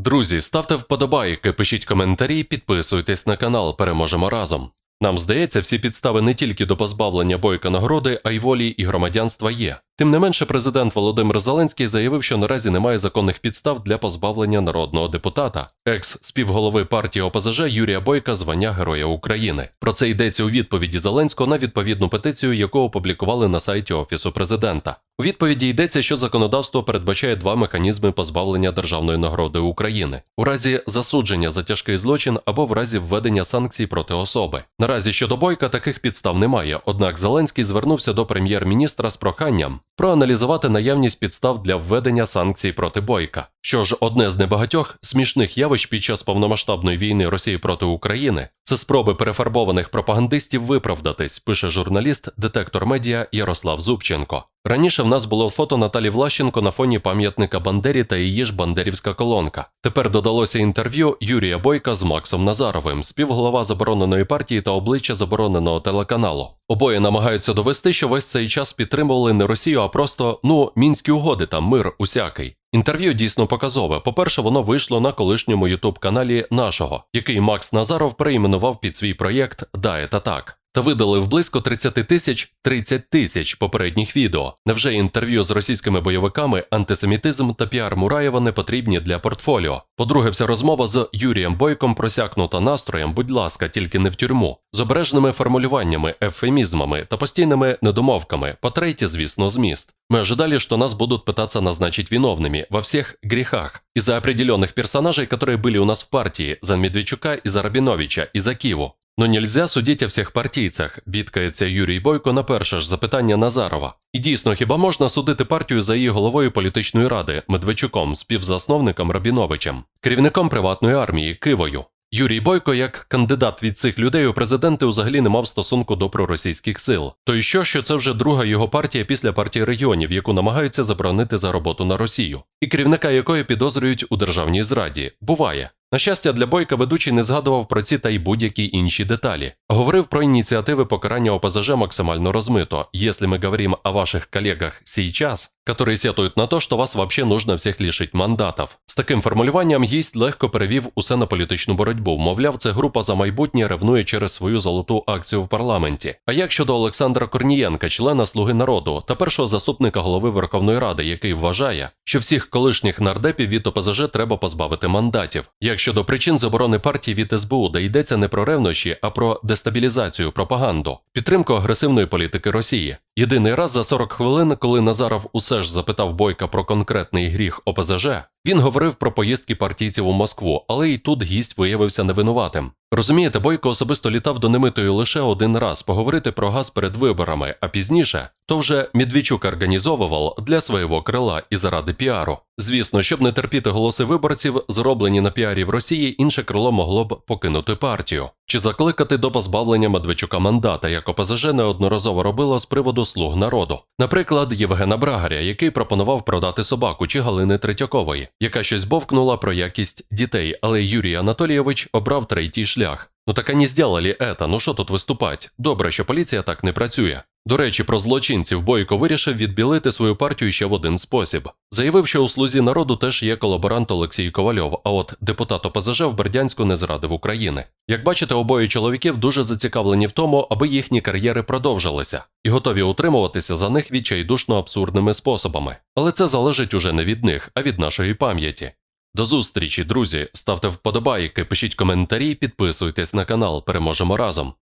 Друзі, ставте вподобайки, пишіть коментарі, підписуйтесь на канал. Переможемо разом. Нам здається, всі підстави не тільки до позбавлення бойка нагороди, а й волі і громадянства є. Тим не менше, президент Володимир Зеленський заявив, що наразі немає законних підстав для позбавлення народного депутата. Екс співголови партії ОПЗЖ Юрія Бойка звання Героя України. Про це йдеться у відповіді Зеленського на відповідну петицію, яку опублікували на сайті Офісу президента. У відповіді йдеться, що законодавство передбачає два механізми позбавлення державної нагороди України у разі засудження за тяжкий злочин або в разі введення санкцій проти особи. Наразі щодо бойка таких підстав немає. Однак Зеленський звернувся до прем'єр-міністра з проханням проаналізувати наявність підстав для введення санкцій проти бойка. Що ж, одне з небагатьох смішних явищ під час повномасштабної війни Росії проти України це спроби перефарбованих пропагандистів виправдатись, пише журналіст детектор медіа Ярослав Зубченко. Раніше в нас було фото Наталі Влащенко на фоні пам'ятника Бандері та її ж бандерівська колонка. Тепер додалося інтерв'ю Юрія Бойка з Максом Назаровим, співголова забороненої партії та обличчя забороненого телеканалу. Обоє намагаються довести, що весь цей час підтримували не Росію, а просто ну мінські угоди там мир усякий. Інтерв'ю дійсно показове. По-перше, воно вийшло на колишньому ютуб-каналі нашого, який Макс Назаров перейменував під свій проєкт «Да, та так Та видалив близько 30 тисяч 30 тисяч попередніх відео. Невже інтерв'ю з російськими бойовиками, антисемітизм та піар Мураєва не потрібні для портфоліо? По-друге, вся розмова з Юрієм Бойком просякнута настроєм, будь ласка, тільки не в тюрму, з обережними формулюваннями, ефемізмами та постійними недомовками. По-третє, звісно, зміст. Мы ожидали, что нас будут пытаться назначить виновными во всех грехах из-за определенных персонажей, которые были у нас в партии, за Медведчука и за Рабиновича, и за Киву. Но нельзя судити о всіх партійцях, бідкається Юрій Бойко на перше ж запитання Назарова. І дійсно, хіба можна судити партію за її головою політичної ради Медведчуком, співзасновником Рабіновичем, керівником приватної армії Кивою? Юрій Бойко, як кандидат від цих людей у президенти, взагалі не мав стосунку до проросійських сил. То й що, що це вже друга його партія після партії регіонів, яку намагаються заборонити за роботу на Росію, і керівника якої підозрюють у державній зраді. Буває. На щастя, для Бойка ведучий не згадував про ці та й будь-які інші деталі. Говорив про ініціативи покарання ОПЗЖ максимально розмито. Если мы говорим о ваших коллегах сейчас, которые сетують на то, що вас вообще нужно всіх лишить мандатів. З таким формулюванням гість легко перевів усе на політичну боротьбу. Мовляв, це група за майбутнє ревнує через свою золоту акцію в парламенті. А як щодо Олександра Корнієнка, члена Слуги народу та першого заступника голови Верховної Ради, який вважає, що всіх колишніх нардепів від ОПЗЖ треба позбавити мандатів. Як щодо причин заборони партії від СБУ, де йдеться не про ревнощі, а про дестабілізацію, пропаганду, підтримку агресивної політики Росії. Єдиний раз за 40 хвилин, коли Назаров усе ж запитав Бойка про конкретний гріх ОПЗЖ, він говорив про поїздки партійців у Москву, але і тут гість виявився невинуватим. Розумієте, Бойко особисто літав до Немитої лише один раз поговорити про газ перед виборами, а пізніше то вже Медведчук організовував для свого крила і заради піару. Звісно, щоб не терпіти голоси виборців, зроблені на піарі в Росії, інше крило могло б покинути партію чи закликати до позбавлення Медведчука мандата, як ОПЗЖ неодноразово робило з приводу слуг народу. Наприклад, Євгена Брагаря, який пропонував продати собаку чи Галини Третьякової, яка щось бовкнула про якість дітей, але Юрій Анатолійович обрав третій шлях. Ну так ані сделали это, ну що тут виступать? Добре, що поліція так не працює. До речі, про злочинців Бойко вирішив відбілити свою партію ще в один спосіб. Заявив, що у слузі народу теж є колаборант Олексій Ковальов, а от депутат ОПЗЖ в Бердянську не зрадив України. Як бачите, обоє чоловіків дуже зацікавлені в тому, аби їхні кар'єри продовжилися, і готові утримуватися за них відчайдушно абсурдними способами. Але це залежить уже не від них, а від нашої пам'яті. До зустрічі, друзі! Ставте вподобайки, пишіть коментарі, підписуйтесь на канал. Переможемо разом.